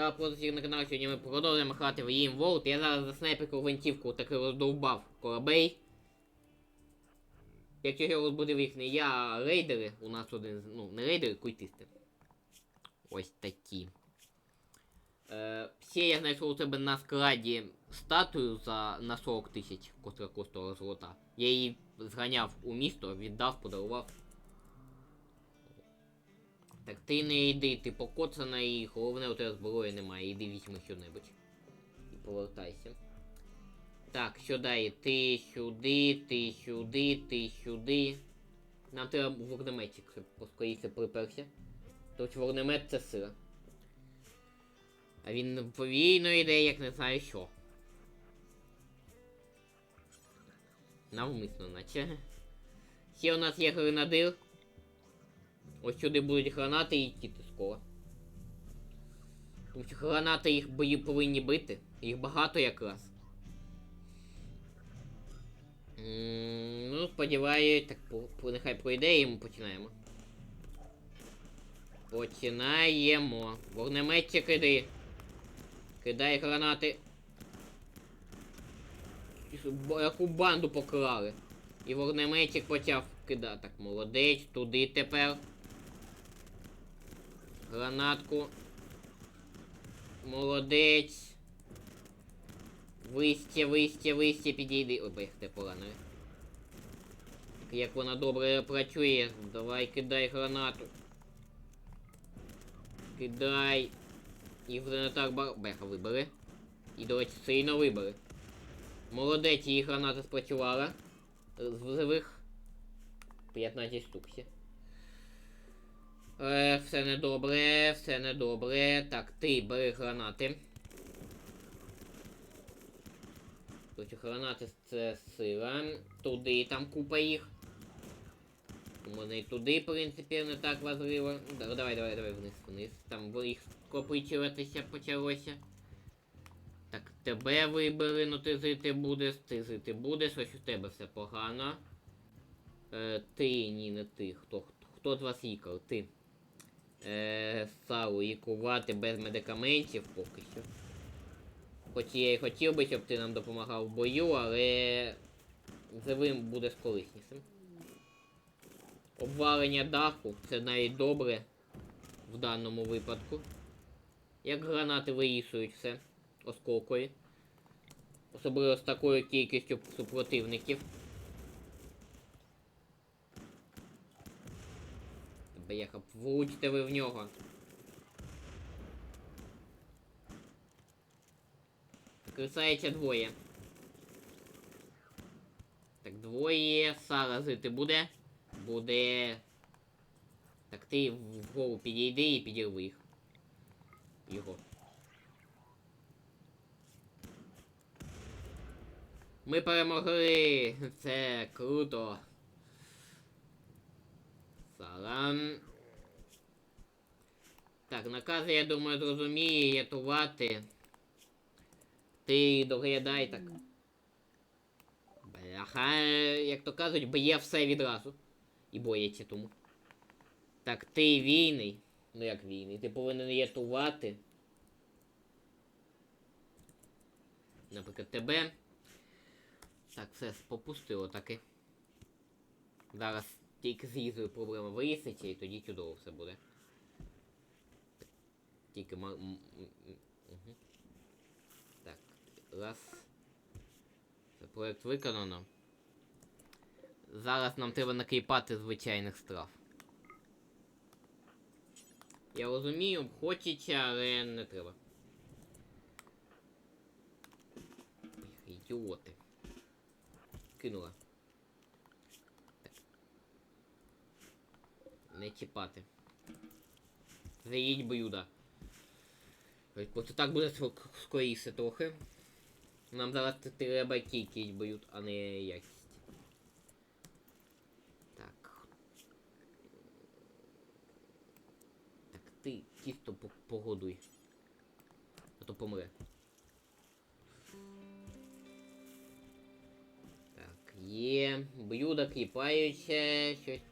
Сказав позицію на каналі, сьогодні ми продовжуємо грати в Їм World. Я зараз за снайперку гвинтівку таки роздовбав корабель. Якщо я розбудив їх я, рейдери, у нас один, ну, не рейдери, культисти. Ось такі. Е, ще я знайшов у тебе на складі статую за на 40 тисяч, котра коштувала золота. Я її зганяв у місто, віддав, подарував. Так ти не йди, ти покоцана і головне у тебе зброї немає. Іди візьми що-небудь. І повертайся. Так, що далі? Ти сюди, ти сюди, ти сюди. Нам треба вогнеметчик, щоб поскоріше приперся. Тобто вогнемет це сила. А він повільно йде, як не знаю що. Навмисно, наче. Ще у нас є гренадир. Ось сюди будуть гранати і йти скоро. Тому що гранати їх бої повинні бити. Їх багато якраз. М, Ну, сподіваюсь, так нехай пройде і ми починаємо. Починаємо. Вогнеметчик іди. Кидай гранати. Яку банду поклали. І вогнеметчик почав кидати. Так, молодець, туди тепер. Гранатку. Молодець. Вистя, вистя, вистя, підійди. Ой, бех, те поранили. Як вона добре працює. Давай кидай гранату. Кидай. І вже не бар... Беха вибери. І, до речі, сильно вибери. Молодець, її граната спрацювала. З живих 15 штук. Е, все недобре, все недобре. Так, ти бери гранати. Тобто гранати це сила. Туди там купа їх. Можна і туди, в принципі, не так важливо. Давай, давай, давай вниз, вниз. Там їх скопичуватися почалося. Так, тебе вибери, ну ти жити будеш, ти жити будеш, ось у тебе все погано. Е, ти, ні, не ти. Хто, хто, хто з вас їхав? Ти. Е, Сау, лікувати без медикаментів поки що. Хоч я і хотів би, щоб ти нам допомагав в бою, але живим буде кориснішим. Обвалення даху це навіть добре в даному випадку. Як гранати вирішують все осколкові. Особливо з такою кількістю супротивників. Бляха, влучте ви в нього. Крисається двоє. Так, двоє. Сара жити буде? Буде. Так ти вгору підійди і підірви їх. Його. Ми перемогли! Це круто. Салам. Так, накази, я думаю, зрозуміє рятувати. Ти доглядай так. Бляха, як то кажуть, б'є все відразу. І боїться тому. Так, ти війний. Ну як війний? Ти повинен рятувати. Наприклад, тебе. Так, все попустило таки. Зараз тільки з їзою проблема виясниться і тоді чудово все буде. Тільки ма... мгм. Так, раз. Проект виконано. Зараз нам треба накліпати звичайних страв. Я розумію, хочеться, але не треба. Ідіоти. Кинула. Не чіпати. Заїдь блюда. Ось Просто так буде ск- скоріше трохи. Нам зараз треба кількість б'ють, а не якість. Так. Так, ти тісто по- погодуй. А то помре. Так, є. Блюда кліпаються, щось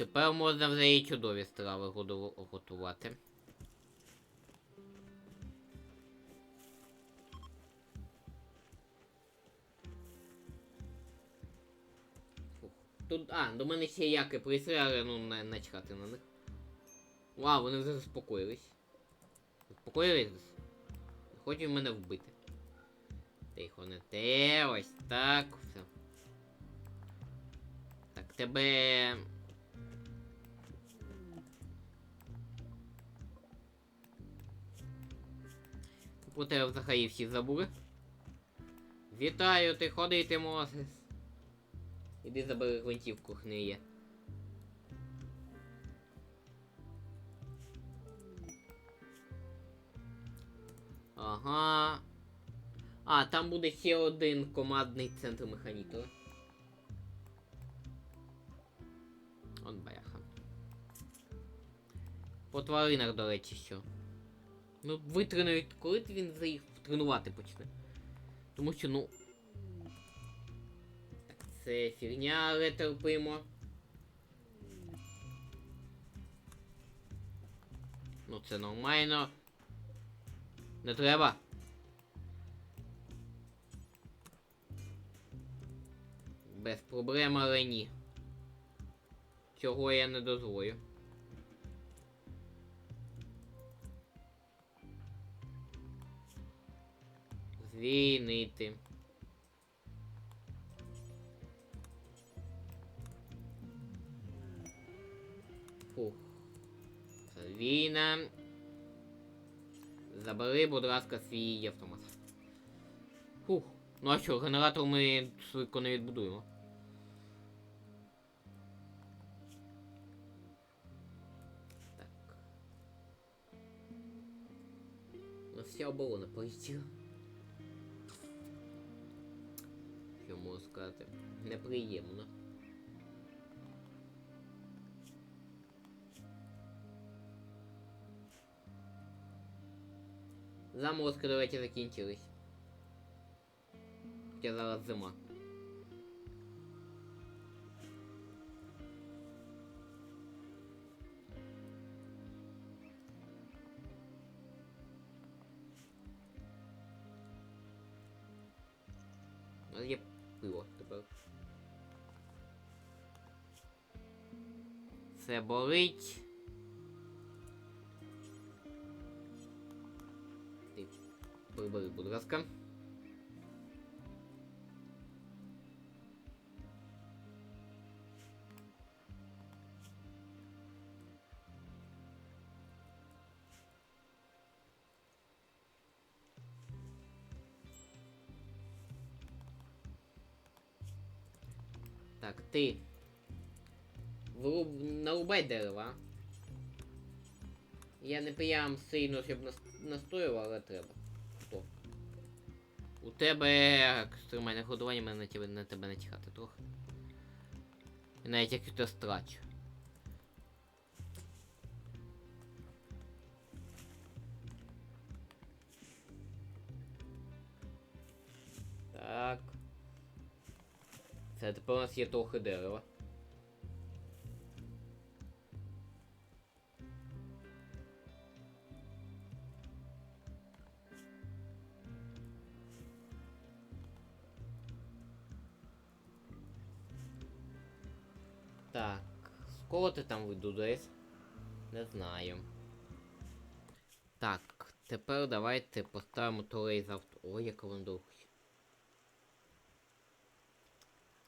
Тепер можна вже і чудові страви готувати. Тут, а, до мене ще яки прийшли, але ну на, начхати на них. Вау, вони вже заспокоїлись. Заспокоїлись? Хочуть мене вбити. Тихо, не те, ось так, все. Так, тебе. Про тебе взагалі всі забули. Вітаю, ти ходити можеш. Іди забери гвинтівку хниє. Ага. А, там буде ще один командний центр механітора. От бляха. По тваринах, до речі, що. Ну, витренують, коли він за їх тренувати почне. Тому що, ну. Так, це фігня, але терпимо. Ну це нормально. Не треба. Без проблем, але ні. Цього я не дозволю. Звільнити. Фух. Звільна. Забери, будь ласка, свій автомат. Фух. Ну а що, генератор ми швидко не відбудуємо. Так. Ну вся оборона полетіла. Що можу сказати? Неприємно. Заморозки, речі, закінчились. Хоча зараз зима. Є пиво тепер. Це болить. Ти прибери, будь ласка. Так, ти. Вируб... Нарубай дерева. Я не прям сильно, щоб нас... настоював, але треба. Хто? У тебе екстремальне годування, мене на тебе, на тебе натягати трохи. І навіть як то страчу. Так. Це тепер у нас є трохи дерева. Так, скоро ти там видудаєш? Не знаю. Так, тепер давайте поставимо турей з авто. Ой, яка вона довга.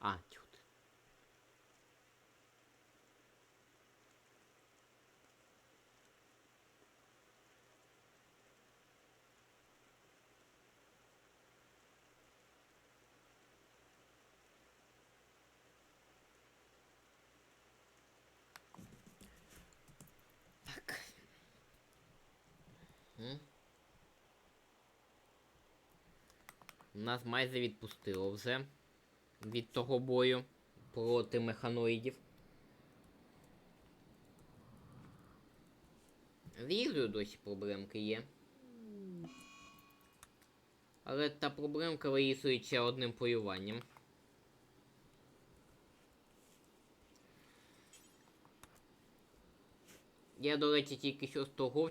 А, чути. Так. М? Нас майже відпустило вже від того бою проти механоїдів. Вірю, досі проблемки є. Але та проблемка вирісується одним полюванням. Я, до речі, тільки що з того